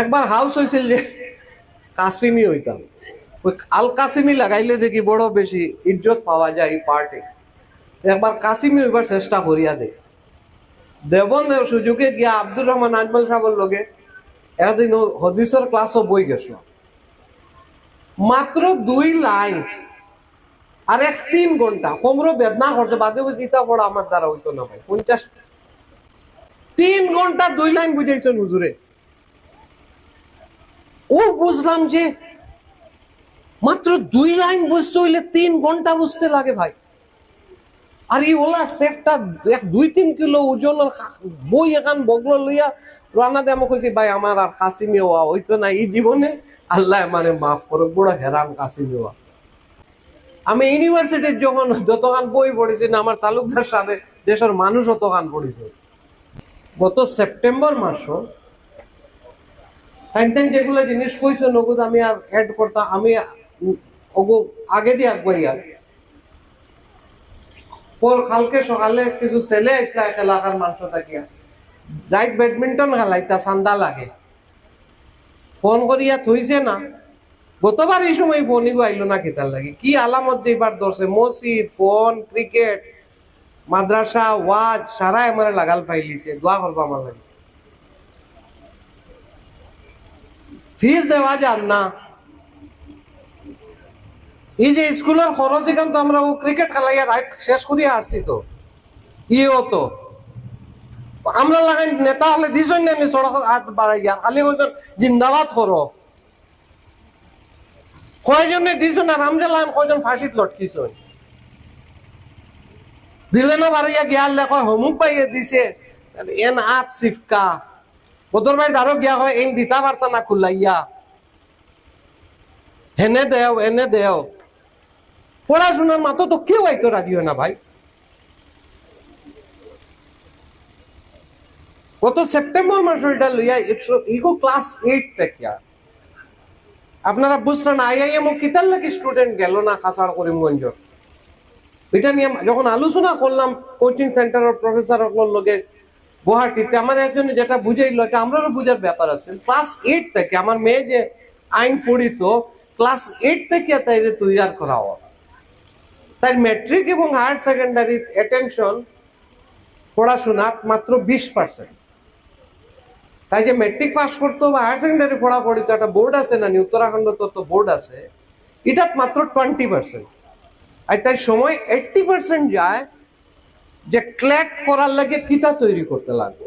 একবার হাউস হয়েছিল যে কাসিমি হইতাম। ওই আল কাসিমি লাগাইলে দেখি বড় বেশি ইজ্জত পাওয়া যায় এই পার্টি একবার কাসিমি হইবার চেষ্টা করিয়া দে দেবন দেব সুযোগে গিয়া আব্দুর রহমান আজমল সাহেবের লগে একদিন হদিসের ক্লাসও বই গেছিল। মাত্র দুই লাইন আর এক তিন ঘণ্টা। কোমরও বেদনা করছে বাদে বুঝি ইতা পড়া আমার দ্বারা হইতো না ভাই, পঞ্চাশ তিন ঘণ্টা দুই লাইন বুঝাইছেন হুজুরে। ও বুঝলাম যে মাত্র দুই লাইন বুঝতে হইলে তিন ঘণ্টা বুঝতে লাগে ভাই। আর এই ওলা সেফটা এক দুই তিন কিলো ওজনের বই এখান বগলো লইয়া রানা দে আমাকে কইছি ভাই, আমার আর কাশিমি হওয়া হইতো না এই জীবনে। আল্লাহ মানে মাফ করো বড় হেরান কাশিমি মেওয়া আমি ইউনিভার্সিটির যখন যতখান বই পড়েছি না, আমার তালুকদার সাহেব দেশের মানুষ অতখান পড়েছে। গত সেপ্টেম্বর মাসও তাই যেগুলো জিনিস কইছো, নগদ আমি আর অ্যাড করতাম আমি ওগো আগে দিয়ে আগুয়াই পর কালকে সকালে কিছু ছেলে আসলা এলাকার মানুষ থাকিয়া। রাইট ব্যাডমিন্টন খেলাইতা, চান্দা লাগে। ফোন করিয়া থইছে না। গতবার এই সময় ফোনই আইলো না কেতার লাগে। কি আলামত যেবার ধরছে, মসজিদ, ফোন, ক্রিকেট, মাদ্রাসা, ওয়াজ সারা আমার লাগাল পাইলিছে দোয়া করব আমার লাগে। ফিস দেওয়া যান না। এই যে স্কুলের খরচ এখান তো আমরা ও ক্রিকেট খেলাইয়া রাত শেষ করিয়া আসছি তো। ইও তো। আমরা লাগাই নেতা হলে দিছন না সড়ক হাত বাড়াইয়া, খালি ওজন জিন্দাবাদ করো। কয়জনে দিছন আর আমরা লাগান কয়জন ফাঁসিত লটকিছন দিলে না বাড়াইয়া গিয়াল লেখ হমুক পাইয়ে দিছে। এন আত সিফকা। ওদের বাড়ি আরও গিয়া হয় এই দিতা পারতা না খুলাইয়া হেনে দেও এনে দেও পড়াশোনার মাতো তো কেউ আইতো রাজি হয় না ভাই গত সেপ্টেম্বর মাসে এটা লইয়া ইগো ক্লাস এইট থেকে আপনারা বুঝছেন আইআইএম কিতার লাগি স্টুডেন্ট গেল না খাসার করিমগঞ্জ এটা নিয়ে যখন আলোচনা করলাম কোচিং সেন্টারের প্রফেসর লগে গুয়াহাটিতে আমার একজন যেটা বুঝাইলো, এটা আমরাও বুঝার ব্যাপার আছে। ক্লাস এইট থেকে আমার মেয়ে যে আইন পড়িত, ক্লাস এইট থেকে তাইরে তৈয়ার করা হয় তাই মেট্রিক এবং হায়ার সেকেন্ডারি অ্যাটেনশন পড়াশোনাত মাত্র বিশ পার্সেন্ট তাই যে মেট্রিক পাস করতো বা হায়ার সেকেন্ডারি পড়া পড়িত, একটা বোর্ড আছে না উত্তরাখণ্ড তো বোর্ড আছে, এটাত মাত্র টোয়েন্টি পার্সেন্ট আর তাই সময় এইটটি পার্সেন্ট যায় যে ক্ল্যাক করার লাগে কিতা তৈরি করতে লাগবে।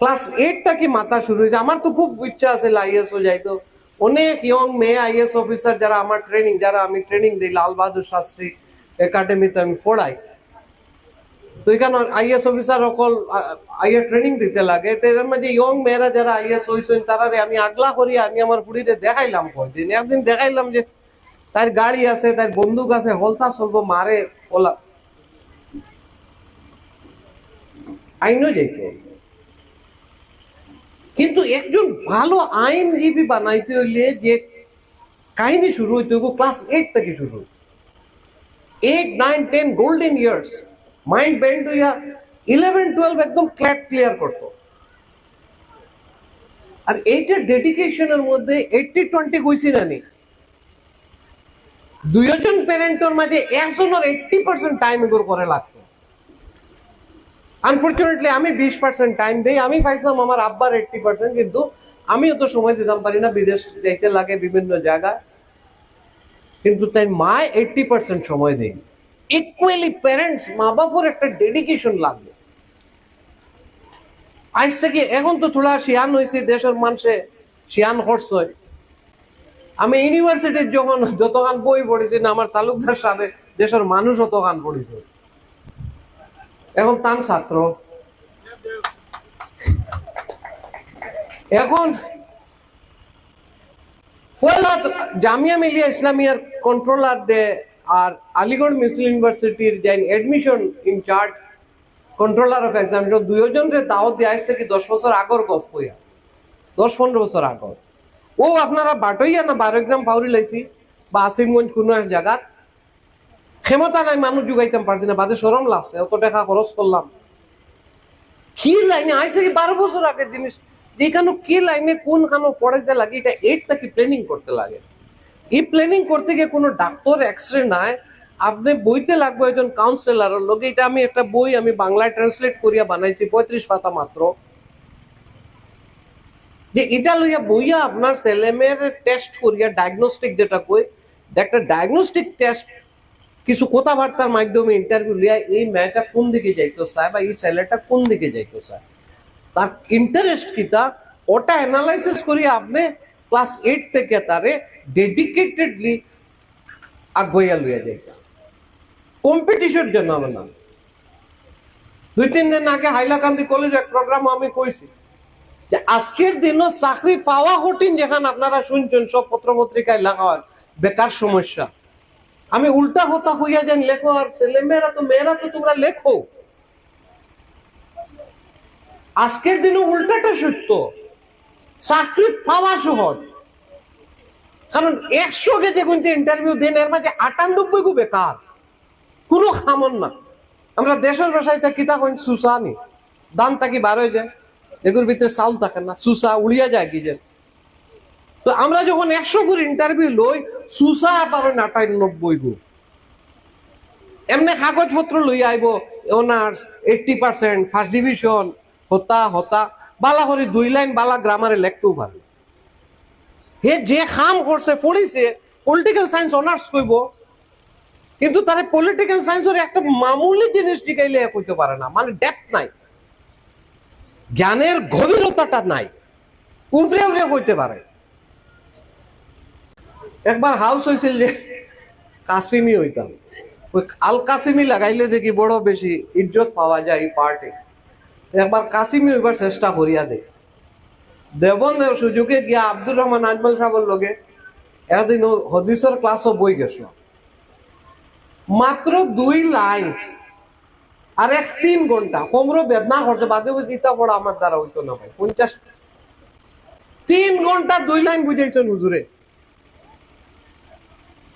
ক্লাস এইটটা কি মাথা শুরু হয়েছে? আমার তো খুব ইচ্ছা আছে আইএসও যাইতো। অনেক ইয়ং মেয়ে আইএস অফিসার যারা আমার ট্রেনিং যারা আমি ট্রেনিং দিই, লাল বাহাদুর শাস্ত্রী একাডেমিতে আমি পড়াই। তো এখানে আইএস অফিসার অকল আইএ ট্রেনিং দিতে লাগে। তো এর মাঝে ইয়ং মেয়েরা যারা আইএস হয়েছেন তারারে আমি আগলা করি আমি আমার পুরীরে দেখাইলাম কয়দিন। একদিন দেখাইলাম যে, তার গাড়ি আছে, তার বন্দুক আছে, হলতা চলবো, মারে, ওলা আইনও যাইত কিন্তু একজন ভালো আইনজীবী বানাইতে হইলে যে কাহিনী শুরু হইতে হইব, ক্লাস এইট থেকে শুরু। Eight nine ten golden years mind bend হইয়া ইলেভেন টুয়েলভ একদম ক্ল্যাট ক্লিয়ার করতো। আর এইটার ডেডিকেশনের মধ্যে এইটটি টোয়েন্টি কইছি না নি দুইজন প্যারেন্টের মাঝে একজনের এইটটি পার্সেন্ট টাইম এগুলো করে লাগতো আনফর্চুনেটলি আমি বিশ পার্সেন্ট টাইম দিই। আমি পাইছিলাম আমার আব্বার এইটটি পার্সেন্ট কিন্তু আমি অত সময় দিতাম, পারি না বিদেশ যাইতে লাগে বিভিন্ন জায়গায়। কিন্তু তাই মা এইটটি পার্সেন্ট সময় দেয় ইকুয়ালি প্যারেন্টস মা বাবার একটা ডেডিকেশন লাগবে। আজ থেকে এখন তো থোড়া শিয়ান হয়েছে দেশের মানুষে শিয়ান হর্স হয় আমি ইউনিভার্সিটির যখন যতখান বই পড়েছি, না, আমার তালুকদার সাহেব দেশের মানুষ অতখান পড়েছে। এখন তান ছাত্র। এখন জামিয়া মিলিয়া ইসলামিয়ার কন্ট্রোলার ডে আর আলিগড় মুসলিম ইউনিভার্সিটির যে admission in-charge controller of examination দুইজন রে দাওয়াত দিয়ে আসছে কি দশ বছর আগর গফ হইয়া? দশ পনেরো বছর আগর। ও আপনারা বাটইয়া না বারোগ্রাম পাউরি লাইছি? বা আসিমগঞ্জ কোনো এক জায়গাত? ক্ষমতা নাই মানুষ যোগাইতাম পারছি না, বাদে সরম লাগছে অত টাকা খরচ করলাম। কি লাইনে? আইসে বারো বছর আগের জিনিস। যে এখানে কি লাইনে কোন খানো পড়াইতে লাগে, এটা এইটটা কি প্ল্যানিং করতে লাগে। এই প্ল্যানিং করতে গিয়ে কোনো ডাক্তার এক্সরে নাই, আপনি বইতে লাগবে একজন কাউন্সিলর লোক এটা আমি একটা বই আমি বাংলায় ট্রান্সলেট করিয়া বানাইছি, পঁয়ত্রিশ পাতা মাত্র। যে এটা লইয়া বইয়া আপনার ছেলেমেয়ের টেস্ট করিয়া ডায়াগনস্টিক যেটা কই একটা ডায়াগনস্টিক টেস্ট কিছু কথাবার্তার মাধ্যমে ইন্টারভিউ লিয়া এই মেয়েটা কোন দিকে যাইতো চায় বা এই ছেলেটা কোন দিকে যাইতো চায় তার ইন্টারেস্ট কিতা ওটা অ্যানালাইসিস করি আপনি ক্লাস এইট থেকে তারে ডেডিকেটেডলি আগুয়া লইয়া যাইতা কম্পিটিশন জন্য আমার নাম। দুই, তিন দিন আগে হাইলাকান্দি কলেজ এক প্রোগ্রাম আমি কইছি যে আজকের দিনও চাকরি পাওয়া কঠিন যেখানে আপনারা শুনছেন সব পত্র পত্রিকায় লেখা বেকার সমস্যা। আমি উল্টা হতা হইয়া যান লেখো, আর ছেলে মেয়েরা তো মেয়েরা তো তোমরা লেখো। আজকের দিনে উল্টাটা সত্য। চাকরি পাওয়া সহজ। কারণ একশো কে যে কিন্তু ইন্টারভিউ দেন, এর মাঝে আটানব্বই গু বেকার। কোনো খামন না। আমরা দেশের ভাষায় তা কিতা কইন, সুসা নি। দান তাকি বার হয়ে যায়। এগুলোর ভিতরে চাউল থাকে না, সুসা উড়িয়া যায় কি যে তো আমরা যখন একশো করে ইন্টারভিউ লই, সুসা পাবেন আটানব্বই গু এমনি কাগজপত্র লই আইব honours eighty percent first division হতা হতা বালা করে দুই লাইন বালা গ্রামারে লেখতেও পারে। হে যে খাম করছে, পড়িছে পলিটিক্যাল সায়েন্স অনার্স কইব। কিন্তু তারে পলিটিক্যাল সায়েন্সের একটা মামুলি জিনিস শিখাইলে কইতে পারে না মানে ডেপথ নাই। জ্ঞানের গভীরতাটা নাই। উফরে উফরে কইতে পারে। একবার হাউস হয়েছিল যে কাসিমি হইতাম। ওই আল কাসিমি লাগাইলে দেখি বড় বেশি ইজ্জত পাওয়া যায় এই পার্টি একবার কাসিমি হইবার চেষ্টা করিয়া দে দেবন দেব সুযোগে গিয়া আব্দুর রহমান আজমল সাহেবের লগে একদিন হদিসের ক্লাসও বই গেছিল। মাত্র দুই লাইন আর এক তিন ঘণ্টা। কোমরও বেদনা করছে বাদে ইতা পড়া আমার দ্বারা হইতো না ভাই, পঞ্চাশ তিন ঘণ্টা দুই লাইন বুঝাইছেন হুজুরে।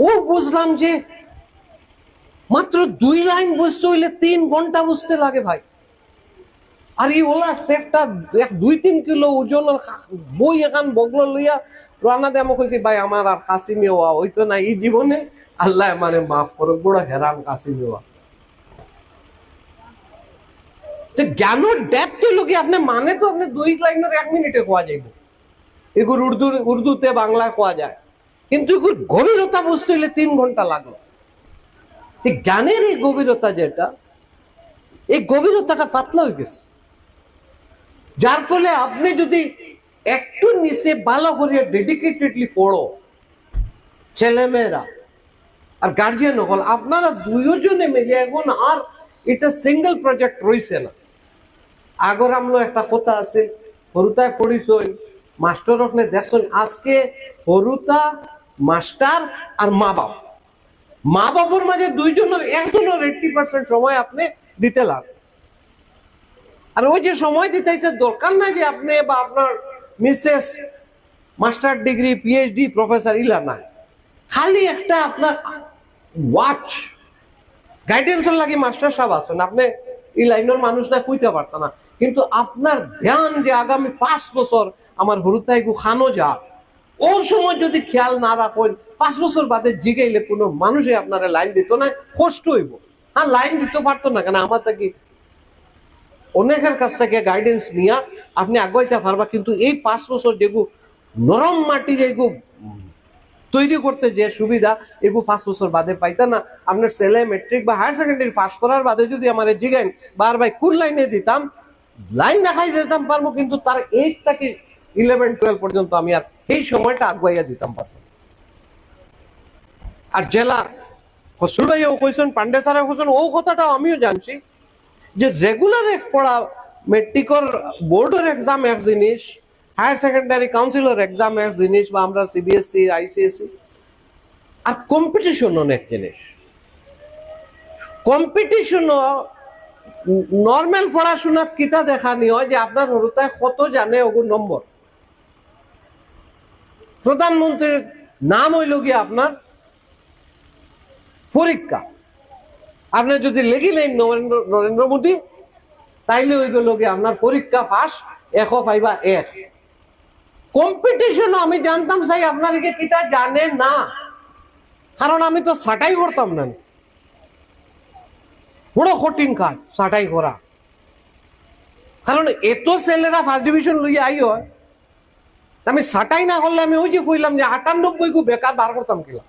ও বুঝলাম যে মাত্র দুই লাইন বুঝতে হইলে তিন ঘণ্টা বুঝতে লাগে ভাই। আর এই ওলা সেফটা এক দুই তিন কিলো ওজনের খা- বই এখান বগলো লইয়া রানা দে আমাকে ভাই, আমার আর কাশিমি হওয়া হইতো না এই জীবনে। আল্লাহ মানে মাফ করো বড় হেরান কাশিমি হওয়া তো জ্ঞানের ডেপথ লোকে আপনি মানে তো আপনি দুই লাইনের এক মিনিটে কোয়া যাইব। এগুলো উর্দু, উর্দুতে বাংলায় কোয়া যায়। কিন্তু গভীরতা বুঝতে হইলে তিন ঘণ্টা লাগল। জ্ঞানের এই গভীরতা যেটা, এই গভীরতাটা পাতলা হয়ে গেছে। যার ফলে আপনি যদি একটু নিচে ভালো করে ডেডিকেটেডলি পড়ো ছেলে মেয়েরা আর গার্জিয়ান হল আপনারা দুইজনে মিলে এখন আর এটা সিঙ্গেল প্রজেক্ট রইছে না। আগর আমলো একটা কথা আছে, হরুতায় পড়িছই মাস্টার আপনি দেখছেন আজকে হরুতা মাস্টার আর মা বাপ। মা বাবার মাঝে দুইজনের একজনের এইটটি পার্সেন্ট সময় আপনি দিতে লাগ। আর ওই যে সময় দিতে এটা দরকার না যে আপনি বা আপনার Mrs master degree PhD professor ইলা না। খালি একটা আপনার ওয়াচ গাইডেন্সের লাগে মাস্টার সাহেব আছেন, আপনি এই লাইনের মানুষ না, কইতে পারত না। কিন্তু আপনার ধ্যান যে আগামী পাঁচ বছর আমার হরুতাই খানো যা ও সময় যদি খেয়াল না রাখেন, পাঁচ বছর বাদে জিগাইলে কোনো মানুষই আপনারা লাইন দিত না, কষ্ট হইব। হ্যাঁ লাইন দিতে পারতো না কেন? আমার তাকে অনেকের কাছ থেকে গাইডেন্স নিয়া আপনি আগাইতে পারবা, কিন্তু এই পাঁচ বছর যেগু নরম মাটির এগু তৈরি করতে যে সুবিধা, এগু পাঁচ বছর বাদে পাইতা না। আপনার ছেলে মেট্রিক বা হায়ার সেকেন্ডারি পাস করার বাদে যদি আমার জিগাইন বার ভাই কোন লাইনে দিতাম, লাইন দেখাই দিতাম পারব, কিন্তু তার এইট থেকে ইলেভেন টুয়েলভ পর্যন্ত আমি আর এই সময়টা আগুয়াইয়া দিতাম পারতাম আর জেলা হসুর ভাইও কইছেন পান্ডে স্যারে কইছেন, ও কথাটাও আমিও জানছি যে রেগুলার পড়া মেট্রিকর বোর্ডের এক্সাম এক জিনিস হায়ার সেকেন্ডারি কাউন্সিলর এক্সাম এক জিনিস, বা আমরা সিবিএসসি আইসিএসসি আর কম্পিটিশন অনেক জিনিস। কম্পিটিশনও নর্মাল পড়াশোনা কিতা দেখানি হয় যে আপনার হরুতায় কত জানে ওগুর নম্বর। প্রধানমন্ত্রীর নাম হইল গিয়ে আপনার পরীক্ষা। আপনি যদি লেখিলেন নরেন্দ্র নরেন্দ্র মোদী, তাইলে ওই গেল গিয়ে আপনার পরীক্ষা পাস এখো পাইবা এক। কম্পিটিশন আমি জানতাম সাই আপনাদেরকে কিতা জানে না? কারণ আমি তো সাটাই করতাম না। বড় কঠিন কাজ সাটাই করা। কারণ এত ছেলেরা ফার্স্ট ডিভিশন লইয়া আই হয় আমি সাটাই না করলে আমি ওই যে কইলাম যে আটানব্বই কু বেকার বার করতাম কিলা।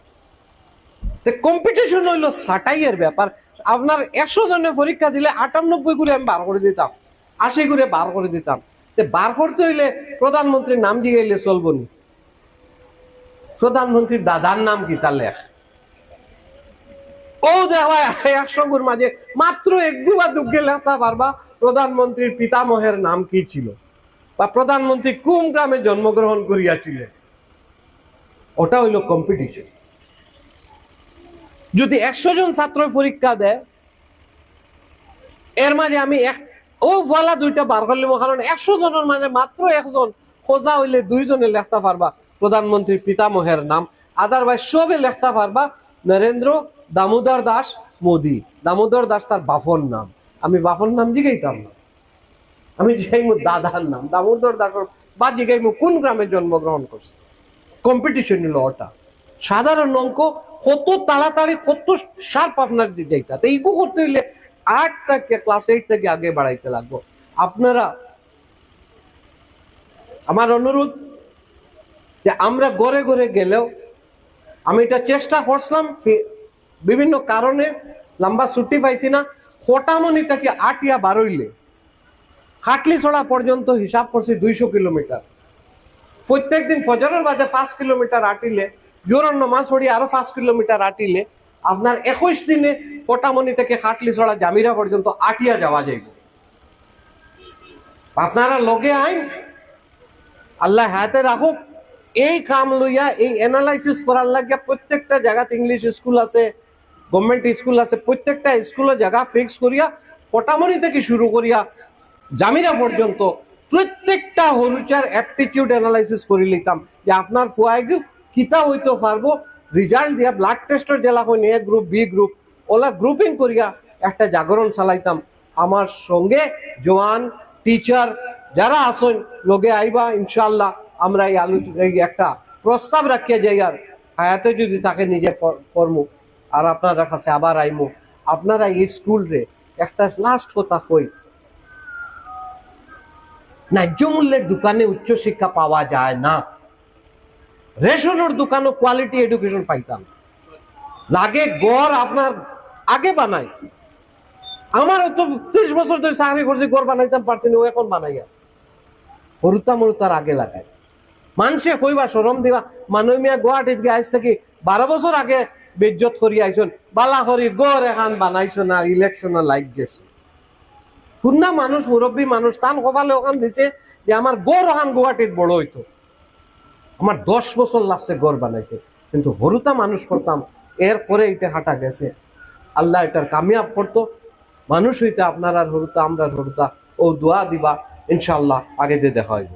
কম্পিটিশন হইল সাটাইয়ের ব্যাপার। আপনার একশো জনের পরীক্ষা দিলে আটানব্বই করে আমি বার করে দিতাম, আশি করে বার করে দিতাম। তে বার করতে হইলে প্রধানমন্ত্রীর নাম দিয়ে গেলে চলবো প্রধানমন্ত্রীর দাদার নাম কি তা লেখ? ও দেওয়া একশো গুর মাঝে মাত্র এক দুবার দুঃখে লেখা পারবা, প্রধানমন্ত্রীর পিতামহের নাম কি ছিল? বা প্রধানমন্ত্রী কোন গ্রামে জন্মগ্রহণ করিয়াছিলেন? ওটা হইল কম্পিটিশন যদি একশো জন ছাত্র পরীক্ষা দেয়, এর মাঝে আমি এক, ও বলা দুইটা বার করলে কারণ একশো জনের মাঝে মাত্র একজন, খোঁজা হইলে দুইজনে লেখতে পারবা প্রধানমন্ত্রী পিতামহের নাম। আদারওয়াইজ সবে লেখতে পারবা নরেন্দ্র দামোদর দাস মোদি। দামোদর দাস তার বাফর নাম। আমি বাফর নাম জিগাইতাম না। আমি জিগাইমু দাদার নাম, দামোদর দাসর বা জিগাইমু কোন গ্রামে জন্মগ্রহণ করছে? কম্পিটিশন হলো ওটা। সাধারণ অঙ্ক, কত তাড়াতাড়ি, কত শার্প আপনার যাইতা তো করতে হইলে আট থেকে ক্লাস এইট থেকে আগে বাড়াইতে লাগবো। আপনারা, আমার অনুরোধ যে আমরা গড়ে গড়ে গেলেও আমি এটা চেষ্টা করছিলাম বিভিন্ন কারণে লম্বা ছুটি পাইছি না। ফটামনি থেকে আটিয়া বারইলে হাটলি ছড়া পর্যন্ত হিসাব করছি দুইশো কিলোমিটার। প্রত্যেক দিন ফজরের বাদে পাঁচ কিলোমিটার আটিলে জোরন নমাজ পড়ি আরও পাঁচ কিলোমিটার আটিলে আপনার একুশ দিনে কোটামনি থেকে হাটলি ছড়া জামিরা পর্যন্ত আটিয়া যাওয়া যাইব। আপনারা লগে আইন, আল্লাহ হাতে রাখুক, এই কাম লইয়া, এই অ্যানালাইসিস করার লাগে প্রত্যেকটা জায়গাতে ইংলিশ স্কুল আছে গভর্নমেন্ট স্কুল আছে, প্রত্যেকটা স্কুলের জায়গা ফিক্স করিয়া কোটামনি থেকে শুরু করিয়া জামিরা পর্যন্ত প্রত্যেকটা হরুচার অ্যাপটিটিউড অ্যানালাইসিস করে লিখতাম যে আপনার ফুয়াইগ কিতা হইতে পারব রেজাল্ট দিয়া ব্লাড টেস্টের জেলা হইনি এ গ্রুপ বি গ্রুপ ওলা গ্রুপিং করিয়া একটা জাগরণ চালাইতাম। আমার সঙ্গে জোয়ান টিচার যারা আসেন লগে আইবা ইনশাল্লাহ আমরা এই এই একটা প্রস্তাব রাখিয়া যাইয়ার হায়াতে যদি তাকে নিজে কর- কর্ম আর আপনারা কাছে আবার আইমু। আপনারা এই স্কুল রে একটা লাস্ট কথা কই ন্যায্য মূল্যের দোকানে উচ্চশিক্ষা পাওয়া যায় না। রেশনের দোকানও কোয়ালিটি এডুকেশন পাইতাম। লাগে গড় আপনার আগে বানাই আমার তো ত্রিশ বছর ধরে চাকরি করছি, গড় বানাইতাম, পারছি না, ও এখন বানাইয়া হরুতা মরুতার আগে লাগায়। মানুষে কইবা সরম দিবা, মানুষ মিয়া গুয়াহাটিত গিয়ে আইস থাকি বারো বছর আগে বেজ্জত করি আইসন। বালা করি গড় এখান বানাইছো না ইলেকশন লাইক গেছে। শুননা মানুষ মুরব্বী মানুষ, তান কপালে ওখান দিছে যে আমার গড় ওখান গুয়াটির বড় হইতো। আমার দশ বছর লাগছে গড় বানাইতে কিন্তু হরুতা মানুষ করতাম এরপরে এটা হাঁটা গেছে। আল্লাহ এটার কামিয়াব করতো মানুষ হইতে আপনার আর হরুতা আমরা হরুতা ও দোয়া দিবা ইনশাল্লাহ আগে দিয়ে দেখা হইব।